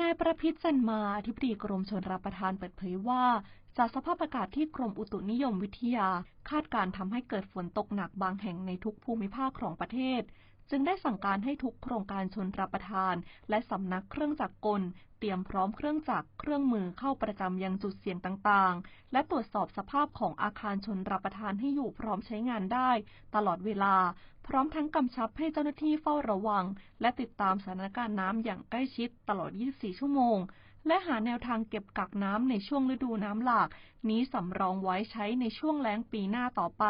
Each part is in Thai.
นายประพิษจันมา อธิบดีกรมชลรับประทานเปิดเผยว่า จากสภาพอากาศที่กรมอุตุนิยมวิทยา คาดการทำให้เกิดฝนตกหนักบางแห่งในทุกภูมิภาคของประเทศ จึงได้สั่งการให้ทุกโครงการชนรับประทาน และสำนักเครื่องจักรกล เตรียมพร้อมเครื่องจักรเครื่องมือเข้าประจำยังจุดเสี่ยงต่างๆ และตรวจสอบสภาพของอาคารชนรับประทานให้อยู่พร้อมใช้งานได้ ตลอดเวลา พร้อมทั้งกำชับให้เจ้าหน้าที่เฝ้าระวัง และติดตามสถานการณ์น้ำอย่างใกล้ชิดตลอด 24 ชั่วโมงและหาแนวทางเก็บกักน้ำในช่วงฤดูน้ำหลาก นี้สำรองไว้ใช้ในช่วงแล้งปีหน้าต่อไป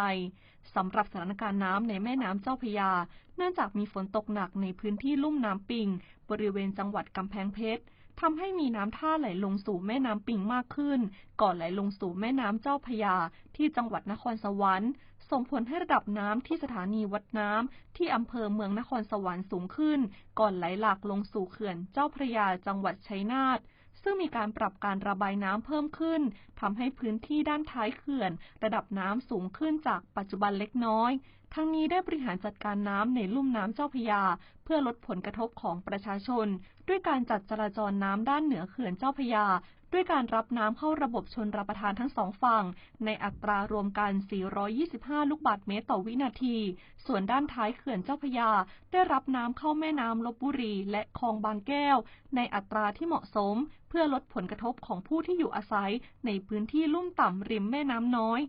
สำหรับสถานการณ์น้ำในแม่น้ำเจ้าพระยา เนื่องจากมีฝนตกหนักในพื้นที่ลุ่มน้ำปิง บริเวณจังหวัดกำแพงเพชรทำให้มีน้ำท่าไหลลงสู่แม่น้ำปิงมากขึ้น ก่อนไหลลงสู่แม่น้ำเจ้าพระยา ที่จังหวัดนครสวรรค์ส่งผลให้ระดับน้ำที่สถานีวัดน้ำที่อำเภอเมืองนครสวรรค์สูงขึ้น ก่อนไหลหลากลงสู่เขื่อนเจ้าพระยาจังหวัดชัยนาท ซึ่งมีการปรับการระบายน้ำเพิ่มขึ้นทำให้พื้นที่ด้านท้ายเขื่อน ระดับน้ำสูงขึ้นจากปัจจุบันเล็กน้อยทั้งนี้ได้บริหารจัดการน้ำในลุ่มน้ำเจ้าพยา เพื่อลดผลกระทบของประชาชน ด้วยการจัดจราจรน้ำด้านเหนือเขื่อนเจ้าพยา ด้วยการรับน้ำเข้าระบบชนรับประทานทั้งสองฝั่ง ในอัตรารวมกัน 425 ลูกบาศก์เมตรต่อวินาที ส่วนด้านท้ายเขื่อนเจ้าพยา ได้รับน้ำเข้าแม่น้ำลบบุรี และคลองบางแก้ว ในอัตราที่เหมาะสม เพื่อลดผลกระทบของผู้ที่อยู่อาศัย ในพื้นที่ลุ่มต่ำริมแม่น้ำน้อย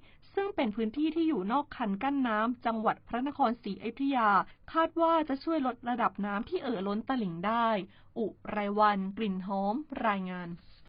ซึ่งเป็นพื้นที่ที่อยู่นอกคันกั้นน้ำจังหวัดพระนครศรีอยุธยา คาดว่าจะช่วยลดระดับน้ำที่เอ่อล้นตลิ่งได้ อุไรวัน กลิ่นหอม รายงาน